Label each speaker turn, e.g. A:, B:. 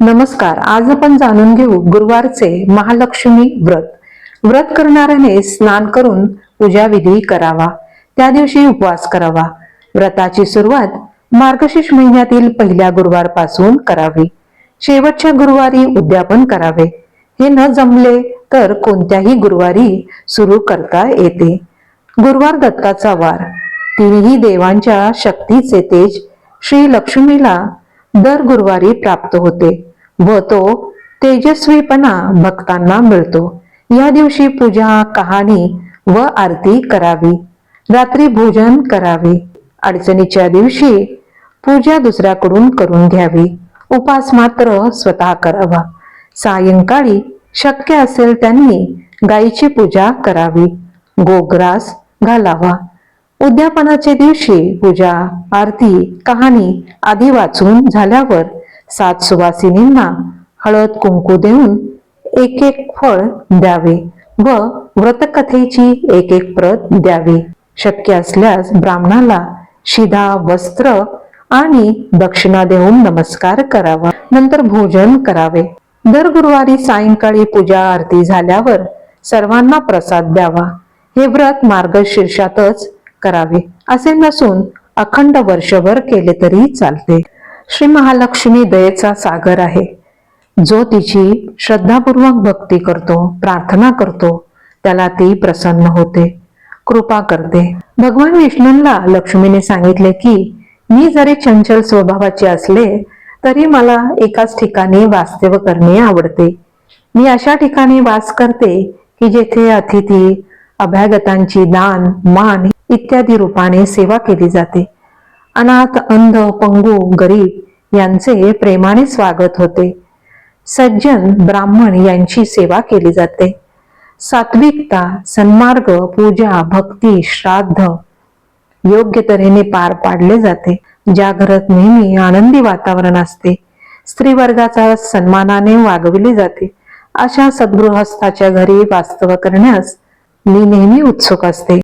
A: नमस्कार आज आपण जाणून घेऊ गुरुवारचे महालक्ष्मी व्रत. व्रत करणाऱ्याने स्नान करून पूजा विधी करावा त्या दिवशी उपवास करावा. व्रताची सुरुवात मार्गशीर्ष महिन्यातील पहिल्या गुरुवारपासून करावी. शेवटच्या गुरुवारी उद्यापन करावे. हे न जमले तर कोणत्याही गुरुवारी सुरू करता येते. गुरुवार दत्ताचा वार. तिन्ही देवांच्या शक्तीचे तेज श्री लक्ष्मीला दर गुरुवारी प्राप्त होते. व तो तेजस्वीपणा भक्तांना मिळतो. या दिवशी पूजा कहाणी व आरती करावी. रात्री भोजन करावे. अडचणीच्या दिवशी पूजा दुसऱ्याकडून करून घ्यावी. उपास मात्र स्वतः करावा. सायंकाळी शक्य असेल त्यांनी गायीची पूजा करावी. गोग्रास घालावा. उद्यापनाच्या दिवशी पूजा आरती कहाणी आदी वाचून झाल्यावर सात सुवासिनींना हळद कुंकू देऊन एक एक फळ द्यावे व व्रतकथेची एक एक प्रत द्यावी. शक्य असल्यास ब्राह्मणाला शिधा वस्त्र आणि दक्षिणा देऊन नमस्कार करावा. नंतर भोजन करावे. दर गुरुवारी सायंकाळी पूजा आरती झाल्यावर सर्वांना प्रसाद द्यावा. हे व्रत मार्गशीर्षातच करावे. असे नसून अखंड वर्षभर केले तरी चालते. श्री महालक्ष्मी दयेचा सागर आहे. जो तिची श्रद्धापूर्वक भक्ती करतो प्रार्थना करतो त्याला ती प्रसन्न होते. कृपा करते. भगवान विष्णूंना लक्ष्मीने सांगितले की मी जरी चंचल स्वभावाचे असले तरी मला एकाच ठिकाणी वास्तव्य करणे आवडते. मी अशा ठिकाणी वास करते की जेथे अतिथी अभ्यागतांची दान मान इत्यादी रूपाने सेवा केली जाते. अनाथ अंध पंगू गरीब यांचे प्रेमाने स्वागत होते. सज्जन ब्राह्मण यांची सेवा केली जाते. सात्विकता सन्मार्ग पूजा भक्ती श्राद्ध योग्य तऱ्हेने पार पाडले जाते. ज्या घरात नेहमी आनंदी वातावरण असते स्त्री वर्गाचा सन्मानाने वागविले जाते. अशा सद्गृहस्थाच्या घरी वास्तव करण्यास मी नेहमी उत्सुक असते.